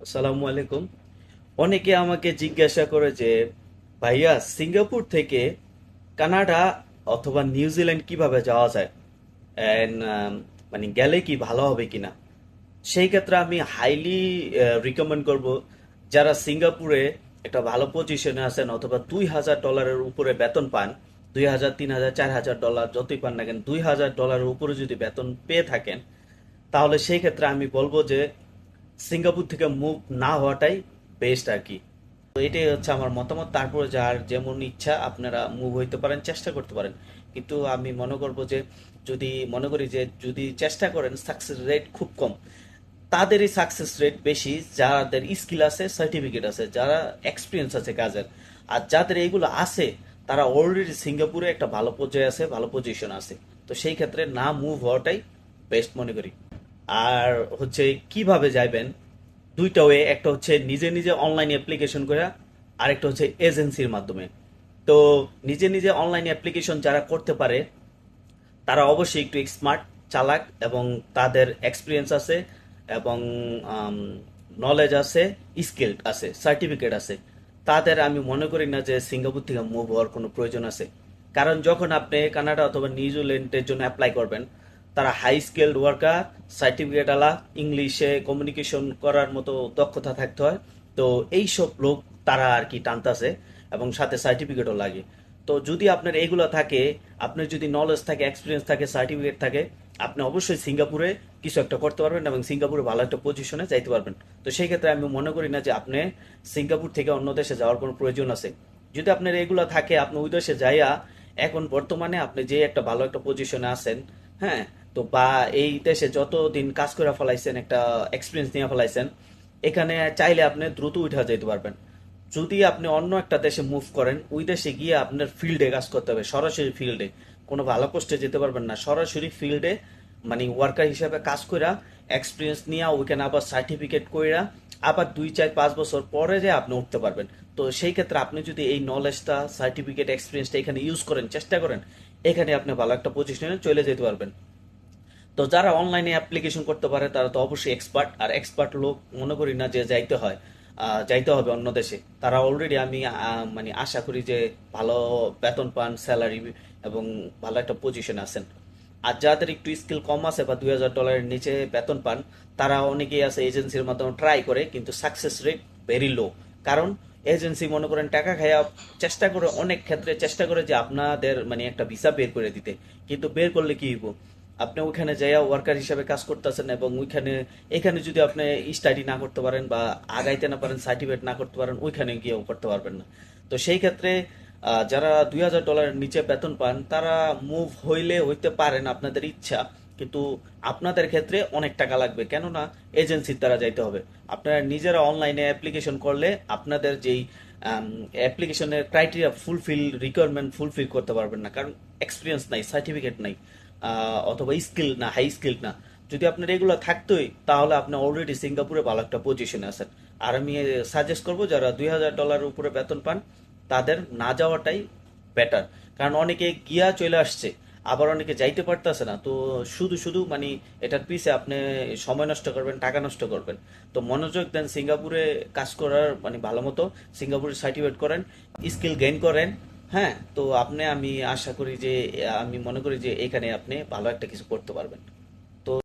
আসসালামু আলাইকুম। অনেকে আমাকে জিজ্ঞাসা করে যে ভাইয়া সিঙ্গাপুর থেকে কানাডা অথবা নিউজিল্যান্ড কীভাবে যাওয়া যায়? And, um, মানে গেলে কি ভালো হবে কিনা? সেই ক্ষেত্রে আমি হাইলি রিকমেন্ড করব যারা সিঙ্গাপুরে একটা ভালো পজিশনে আছেন অথবা দুই হাজার ডলারের উপরে বেতন পান দুই হাজার তিন হাজার চার হাজার ডলার যতই পান না কেন দুই হাজার ডলারের উপরে যদি বেতন পেয়ে থাকেন তাহলে সেই ক্ষেত্রে আমি বলব যে সিঙ্গাপুর থেকে মুভ না হওয়াটাই বেস্ট আর কি। তো এটাই হচ্ছে আমার মতামত। তারপরে যার যেমন ইচ্ছা আপনারা মুভ হইতে পারেন, চেষ্টা করতে পারেন। কিন্তু আমি মনে করব যে, যদি মনে করি যে, যদি চেষ্টা করেন সাকসেস রেট খুব কম। তাদেরই সাকসেস রেট বেশি, যাদের স্কিল আছে সার্টিফিকেট আছে, যারা এক্সপিরিয়েন্স আছে কাজের। আর যাদের এইগুলো আছে, তারা অলরেডি সিঙ্গাপুরে একটা ভালো পর্যায়ে আছে, ভালো পজিশন আছে। তো সেই ক্ষেত্রে না মুভ হওয়াটাই বেস্ট মনে করি। আর হচ্ছে কীভাবে যাইবেন? দুইটা ওয়ে একটা হচ্ছে নিজে নিজে অনলাইন অ্যাপ্লিকেশন করে, আরেকটা হচ্ছে এজেন্সির মাধ্যমে। তো নিজে নিজে অনলাইন অ্যাপ্লিকেশন যারা করতে পারে, তারা অবশ্যই একটু স্মার্ট চালাক এবং তাদের এক্সপিরিয়েন্স আছে এবং নলেজ আছে স্কিল আছে সার্টিফিকেট আছে। তাদের আমি মনে করি না যে সিঙ্গাপুর থেকে মুভ হওয়ার কোনো প্রয়োজন আছে। কারণ যখন আপনি কানাডা অথবা নিউজিল্যান্ডের জন্য অ্যাপ্লাই করবেন তারা হাই স্কিল্ড ওয়ার্কার সার্টিফিকেট আলা ইংলিশে কমিউনিকেশন করার মতো দক্ষতা থাকতে হয়। তো এই সব লোক তারা আর কি টানতাছে এবং সাথে সার্টিফিকেটও লাগে। তো যদি আপনার এইগুলো থাকে, আপনার যদি নলেজ থাকে এক্সপিরিয়েন্স থাকে সার্টিফিকেট থাকে, আপনি অবশ্যই সিঙ্গাপুরে কিছু একটা করতে পারবেন এবং সিঙ্গাপুরে ভালো একটা পজিশনে যাইতে পারবেন। তো সেই ক্ষেত্রে আমি মনে করি না যে আপনি সিঙ্গাপুর থেকে অন্য দেশে যাওয়ার কোনো প্রয়োজন আছে। যদি আপনার এগুলো থাকে, আপনি ওই দেশে যাইয়া এখন বর্তমানে আপনি যে একটা ভালো একটা পজিশনে আছেন হ্যাঁ তো বা এই দেশে যতদিন কাজ করে ফেলাইছেন, একটা এক্সপিরিয়েন্স নিয়ে ফেলাইছেন, এখানে চাইলে আপনি দ্রুত উঠা যেতে পারবেন। যদি আপনি অন্য একটা দেশে মুভ করেন, ওই দেশে গিয়ে আপনার ফিল্ডে কাজ করতে হবে, সরাসরি ফিল্ডে কোনো ভালো পোস্টে যেতে পারবেন না, সরাসরি ফিল্ডে মানে ওয়ার্কার হিসাবে কাজ কইরা এক্সপিরিয়েন্স নিয়ে, ওইখানে আবার সার্টিফিকেট কইরা, আবার দুই, চার, পাঁচ বছর পরে যে আপনি উঠতে পারবেন। তো সেই ক্ষেত্রে আপনি যদি এই নলেজটা সার্টিফিকেট এক্সপিরিয়েন্সটা এখানে ইউজ করেন, চেষ্টা করেন, এখানে আপনি ভালো একটা পজিশনে চলে যেতে পারবেন। তো যারা অনলাইনে অ্যাপ্লিকেশন করতে পারে, তারা তো অবশ্যই এক্সপার্ট আর এক্সপার্ট লোক মনে করি না যে যাইতে হয় যাইতে হবে অন্য দেশে। তারা অলরেডি আমি মানে আশা করি যে ভালো বেতন পান স্যালারি এবং ভালো একটা পজিশন আছেন। আর যাদের একটু স্কিল কম আছে বা দুই হাজার ডলারের নিচে বেতন পান, তারা অনেকেই আছে এজেন্সির মাধ্যমে ট্রাই করে, কিন্তু সাকসেস রেট ভেরি লো কারণ এজেন্সি মনে করেন টাকা খাইয়া চেষ্টা করে, অনেক ক্ষেত্রে চেষ্টা করে যে আপনাদের মানে একটা ভিসা বের করে দিতে। কিন্তু বের করলে কি হইব? আপনি ওইখানে যাইয়া ওয়ার্কার হিসাবে কাজ করতেছেন এবং ওইখানে, এখানে যদি আপনি স্টাডি না করতে পারেন বা আগাইতে না পারেন সার্টিফিকেট না করতে পারেন, ওইখানে গিয়েও করতে পারবেন না। তো সেই ক্ষেত্রে যারা দুই হাজার ডলারের নিচে বেতন পান, তারা মুভ হইলে হইতে পারেন আপনাদের ইচ্ছা। কিন্তু আপনাদের ক্ষেত্রে অনেক টাকা লাগবে। কেননা এজেন্সির দ্বারা যাইতে হবে। আপনারা নিজেরা অনলাইনে অ্যাপ্লিকেশন করলে আপনাদের যেই অ্যাপ্লিকেশনের ক্রাইটেরিয়া ফুলফিল রিকোয়ারমেন্ট ফুলফিল করতে পারবেন না। কারণ এক্সপিরিয়েন্স নাই সার্টিফিকেট নাই। অথবা স্কিল না হাই স্কিল না। যদি আপনার এগুলো থাকতোই, তাহলে আপনি অলরেডি সিঙ্গাপুরে ভালো একটা পজিশনে আছেন। আর আমি সাজেস্ট করব, যারা দুই হাজার ডলারের উপরে বেতন পান, তাদের না যাওয়াটাই বেটার কারণ অনেকে গিয়া চলে আসছে, আবার অনেকে যাইতে পারতেছে না। তো শুধু শুধু মানে এটার পিছে আপনি সময় নষ্ট করবেন, টাকা নষ্ট করবেন। তো মনোযোগ দেন, সিঙ্গাপুরে কাজ করার মানে ভালো মতো, সিঙ্গাপুরে সার্টিফিকেট করেন স্কিল গেইন করেন হ্যাঁ তো আপনি, আমি আশা করি যে, আমি মনে করি যে, এখানে আপনি ভালো একটা কিছু করতে পারবেন।